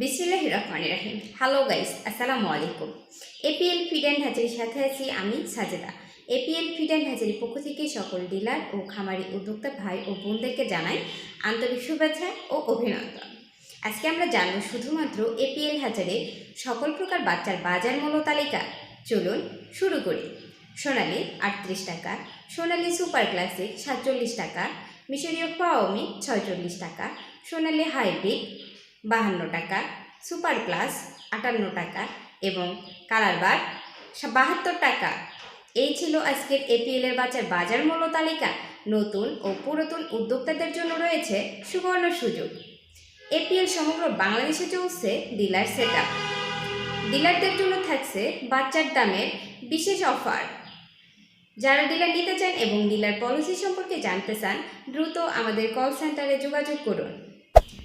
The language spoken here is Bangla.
বিসমিল্লাহ রহমান রাহিম। হ্যালো গাইস আসসালামু আলাইকুম। এপিএল ফিড অ্যান্ড হ্যাচারির সাথে আছি আমি সাজেদা। এপিএল ফিড অ্যান্ড হ্যাচারির পক্ষ থেকে সকল ডিলার ও খামারি উদ্যোক্তা ভাই ও বোনদেরকে জানাই আন্তরিক শুভেচ্ছা ও অভিনন্দন। আজকে আমরা জানব শুধুমাত্র এপিএল হ্যাচারির সকল প্রকার বাচ্চার বাজার মূল্য তালিকা। চলুন শুরু করি। সোনালি আটত্রিশ টাকা, সোনালি সুপার ক্লাসিক সাতচল্লিশ টাকা, মিশরীয় পাওমি ছয়চল্লিশ টাকা, সোনালি হাইব্রিড বাহান্ন টাকা, সুপার প্লাস আটান্ন টাকা এবং কালার বার বাহাত্তর টাকা। এই ছিল আজকের এপিএল এর বাজার বাজার মূল্য তালিকা। নতুন ও পুরাতন উদ্যোক্তাদের জন্য রয়েছে সুবর্ণ সুযোগ। এপিএল সমগ্র বাংলাদেশে চলছে ডিলার সেট ডিলারদের জন্য থাকছে বাচ্চার দামের বিশেষ অফার। যারা ডিলার নিতে চান এবং ডিলার পলিসি সম্পর্কে জানতে চান, দ্রুত আমাদের কল সেন্টারে যোগাযোগ করুন।